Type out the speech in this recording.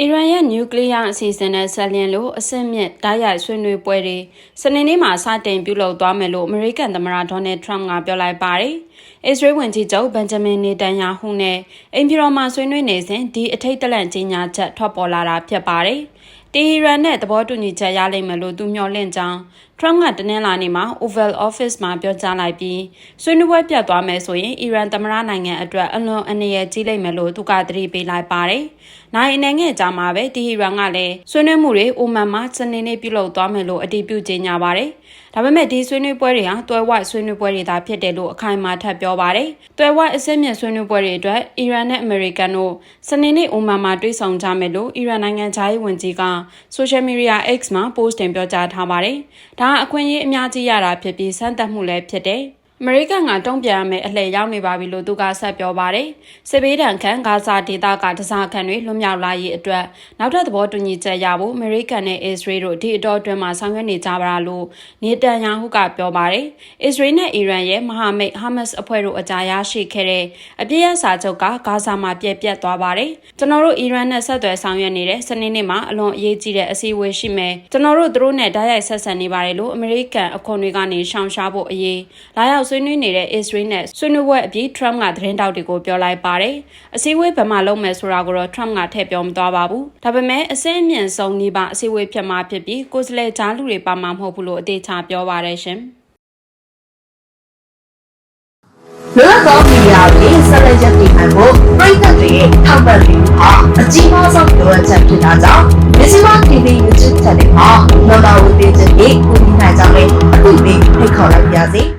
အီရန်ရဲ့နျူကလ িয়ার အစီအစဉ်နဲ့ဆက်လျင်လို့အဆင့်မြင့်ဓာတ်ရိုက်ဆွေးနွေးပွဲတွေစနေနေ့မှာစတင်ပြုလုပ်သွားမယ်လို့အမေရိကန်သမ္မတဒေါ်နယ်ထရမ့်ကပြောလိုက်ပါတယ်။အစ္စရေးဝန်ကြီးချုပ်ဘန်ဂျမင်နေတန်ယာဟုနဲ့အိမ်ပြည်တော်မှာဆွေးနွေးနေစဉ်ဒီအထိတ်တလန့်ကြီးညာချက်ထွက်ပေါ်လာတာဖြစ်ပါတယ်။တီဟီရန်နဲ့သဘောတူညီချက်ရလိမ့်မယ်လို့သူမျှော်လင့်ကြောင်းထရမ့်ကတနင်္လာနေ့မှာ Oval Office မှာပြောကြားလိုက်ပြီးဆွေးနွေးပွဲပြတ်သွားမယ်ဆိုရင်အီရန်သမ္မတနိုင်ငံအတွက်အလွန်အနေရကြီးလိမ့်မယ်လို့သူကသတိပေးလိုက်ပါတယ်။နိုင်အနေငယ်ကြာမှာပဲတီဟီရန်ကလည်းဆွေးနွေးမှုတွေအိုမန်မှာစနေနေ့ပြုလုပ်သွားမယ်လို့အတည်ပြုကြေညာပါတယ်။ဒါပေမဲ့ဒီဆွေးနွေးပွဲတွေဟာတွဲဝိုက်ဆွေးနွေးပွဲတွေသာဖြစ်တယ်လို့အခိုင်အမာထပ်ပြောပါတယ်။တွဲဝိုက်အစစ်မြစ်ဆွေးနွေးပွဲတွေအတွက်အီရန်နဲ့အမေရိကန်တို့စနေနေ့အိုမန်မှာတွေ့ဆုံကြမယ်လို့အီရန်နိုင်ငံခြားရေးဝန်ကြီးက social media X မှာ post တင်ပြောကြားထားပါတယ်။ဒါကအခွင့်အရေးအများကြီးရတာဖြစ်ပြီးစမ်းသပ်မှုလည်းဖြစ်တယ်။ အမေရိကန်ကတုံ့ပြန်ရမယ့်အလှည့်ရောက်နေပါပြီလို့သူကဆက်ပြောပါတယ်။စစ်ဘေးဒဏ်ခံဂါဇာဒေသကတစားခံတွေလွတ်မြောက်လာရေးအတွက်နောက်ထပ်သဘောတူညီချက်ရဖို့အမေရိကန်နဲ့အစ္စရေးတို့ဒီအတော်အတွင်းမှာဆောင်ရွက်နေကြပါလားလို့နေတန်ယာဟုကပြောပါတယ်။အစ္စရေးနဲ့အီရန်ရဲ့မဟာမိတ်ဟာမတ်စ်အဖွဲ့တို့အကြားရရှိခဲ့တဲ့အပြည့်အစာချုပ်ကဂါဇာမှာပြည့်ပြတ်သွားပါတယ်။ကျွန်တော်တို့အီရန်နဲ့ဆက်သွယ်ဆောင်ရွက်နေတဲ့စနေနေ့မှာအလွန်အရေးကြီးတဲ့အစည်းအဝေးရှိမယ်။ကျွန်တော်တို့သူတို့နဲ့ဓာတ်ရိုက်ဆက်ဆံနေပါတယ်လို့အမေရိကန်အခွန်တွေကနေရှောင်ရှားဖို့အရေးလာရောက်ဆွေးနွေးနေတဲ့အစ္စရေးနဲ့ဆွေးနွေးပွဲအပြီး Trump ကသတင်းတောက်တွေကိုပြောလိုက်ပါတယ်။အစည်းအဝေးဘယ်မှာလုပ်မယ်ဆိုတာကိုတော့ Trump ကထည့်ပြောမသွားပါဘူး။ဒါပေမဲ့အစင်းအမြင့်ဆုံးနေပါအစည်းအဝေးဖြစ်မှာဖြစ်ပြီးကိုယ်စလဲကြားလူတွေပါမှာမဟုတ်ဘူးလို့အသေးချာပြောပါတယ်ရှင်။လွတ်သောမီဒီယာတွေဆက်လက်ရပ်တည်နိုင်ဖို့ပြည်သက်တွေရဲ့ထောက်ပံ့မှုဟာအကြီးမားဆုံးလိုအပ်ချက်ဖြစ်တာကြောင့် Missima TV YouTube Channel မှာနောက်တော်ဝင်ပေးခြင်းဖြင့်ကူညီနိုင်ကြမယ်အခုလေးဖိတ်ခေါ်လိုက်ပါရစေ။